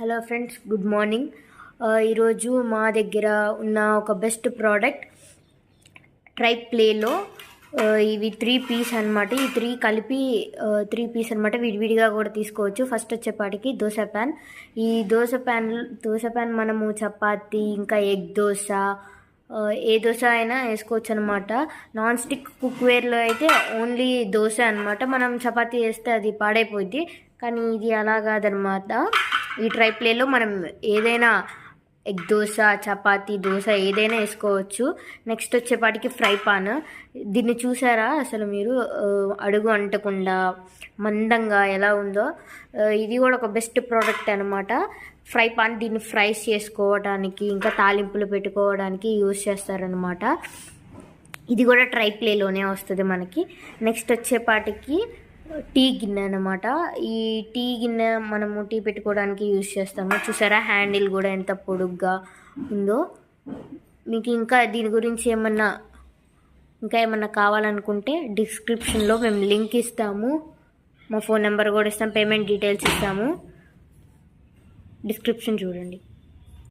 Hello friends good morning. ఈరోజు మా దగ్గర ఉన్న ఒక బెస్ట్ ప్రోడక్ట్ ట్రై ప్లేలో ఇవి త్రీ పీస్ అన్నమాట. ఈ త్రీ కలిపి త్రీ పీస్ అనమాట విడివిడిగా కూడా తీసుకోవచ్చు. ఫస్ట్ వచ్చేపాటికి దోశ ప్యాన్. ఈ దోశ ప్యాన్ దోశ ప్యాన్ మనము చపాతి ఇంకా ఎగ్ దోశ ఏ దోశ అయినా వేసుకోవచ్చు అనమాట నాన్ స్టిక్ కుక్వేర్లో అయితే ఓన్లీ దోశ అనమాట మనం చపాతీ వేస్తే అది పాడైపోద్ది. కానీ ఇది అలా కాదనమాట ఈ ట్రై ప్లేలో మనం ఏదైనా ఎగ్ దోశ చపాతీ దోశ ఏదైనా వేసుకోవచ్చు. నెక్స్ట్ వచ్చేపాటికి ఫ్రై పాన్. దీన్ని చూసారా? అసలు మీరు అడుగు అంటకుండా మందంగా ఎలా ఉందో. ఇది కూడా ఒక బెస్ట్ ప్రోడక్ట్ అనమాట ఫ్రై పాన్ దీన్ని ఫ్రైస్ చేసుకోవడానికి ఇంకా తాలింపులు పెట్టుకోవడానికి యూజ్ చేస్తారనమాట ఇది కూడా ట్రై ప్లేలోనే వస్తుంది మనకి. నెక్స్ట్ వచ్చేపాటికి టీ గిన్నె అనమాట ఈ టీ గిన్నె మనము టీ పెట్టుకోవడానికి యూజ్ చేస్తాము. చూసారా? హ్యాండిల్ కూడా ఎంత పొడుగ్గా ఉందో. మీకు ఇంకా దీని గురించి ఏమన్నా ఇంకా ఏమన్నా కావాలనుకుంటే డిస్క్రిప్షన్లో మేము లింక్ ఇస్తాము. మా ఫోన్ నెంబర్ కూడా ఇస్తాం. పేమెంట్ డీటెయిల్స్ ఇస్తాము. డిస్క్రిప్షన్ చూడండి.